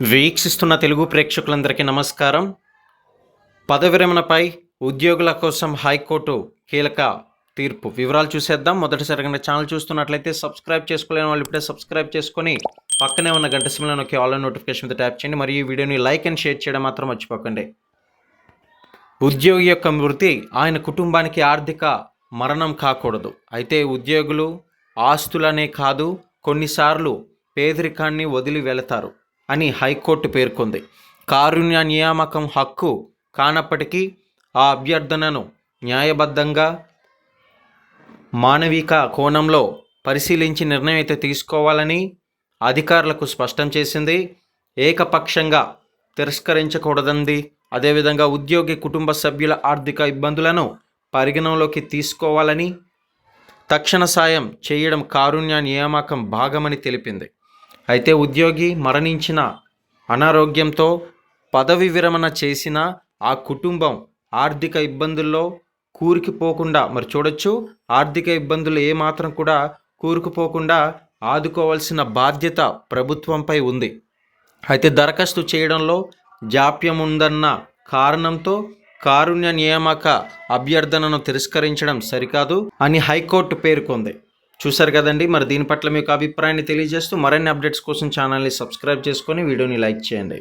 వీక్షిస్తున్న తెలుగు ప్రేక్షకులందరికీ నమస్కారం. పదవి విరమణపై ఉద్యోగుల కోసం హైకోర్టు కీలక తీర్పు. వివరాలు చూసేద్దాం. మొదటిసారి కనుక ఛానల్ చూస్తున్నట్లయితే సబ్స్క్రైబ్ చేసుకోలేని వాళ్ళు ఇప్పుడే సబ్స్క్రైబ్ చేసుకొని పక్కనే ఉన్న గంట సిమ్లో నొక్కి ఆన్లైన్ నోటిఫికేషన్ మీద ట్యాప్ చేయండి. మరియు ఈ వీడియోని లైక్ అండ్ షేర్ చేయడం మాత్రం మర్చిపోకండి. ఉద్యోగి యొక్క మృతి ఆయన కుటుంబానికి ఆర్థిక మరణం కాకూడదు. అయితే ఉద్యోగులు ఆస్తులనే కాదు కొన్నిసార్లు పేదరికాన్ని వదిలి వెళతారు. అని హైకోర్టు పేర్కొంది. కారుణ్య నియామకం హక్కు కానప్పటికీ ఆ అభ్యర్థనను న్యాయబద్ధంగా మానవిక కోణంలో పరిశీలించి నిర్ణయం అయితే తీసుకోవాలని అధికారులకు స్పష్టం చేసింది. ఏకపక్షంగా తిరస్కరించకూడదంది. అదేవిధంగా ఉద్యోగి కుటుంబ సభ్యుల ఆర్థిక ఇబ్బందులను పరిగణనలోకి తీసుకోవాలని తక్షణ సాయం చేయడం కారుణ్య నియామకం భాగమని తెలిపింది. అయితే ఉద్యోగి మరణించిన అనారోగ్యంతో పదవి విరమణ చేసిన ఆ కుటుంబం ఆర్థిక ఇబ్బందుల్లో కూరుకుపోకుండా మరి చూడొచ్చు ఆర్థిక ఇబ్బందులు ఏమాత్రం కూడా కూరుకుపోకుండా ఆదుకోవాల్సిన బాధ్యత ప్రభుత్వంపై ఉంది. అయితే దరఖాస్తు చేయడంలో జాప్యం ఉందన్న కారణంతో కారుణ్య నియామక అభ్యర్థనను తిరస్కరించడం సరికాదు అని హైకోర్టు పేర్కొంది. చూశారు కదండి. మరి దీని పట్ల మీకు అభిప్రాయాన్ని తెలియజేస్తూ మరిన్ని అప్డేట్స్ కోసం ఛానల్ని సబ్స్క్రైబ్ చేసుకొని వీడియోని లైక్ చేయండి.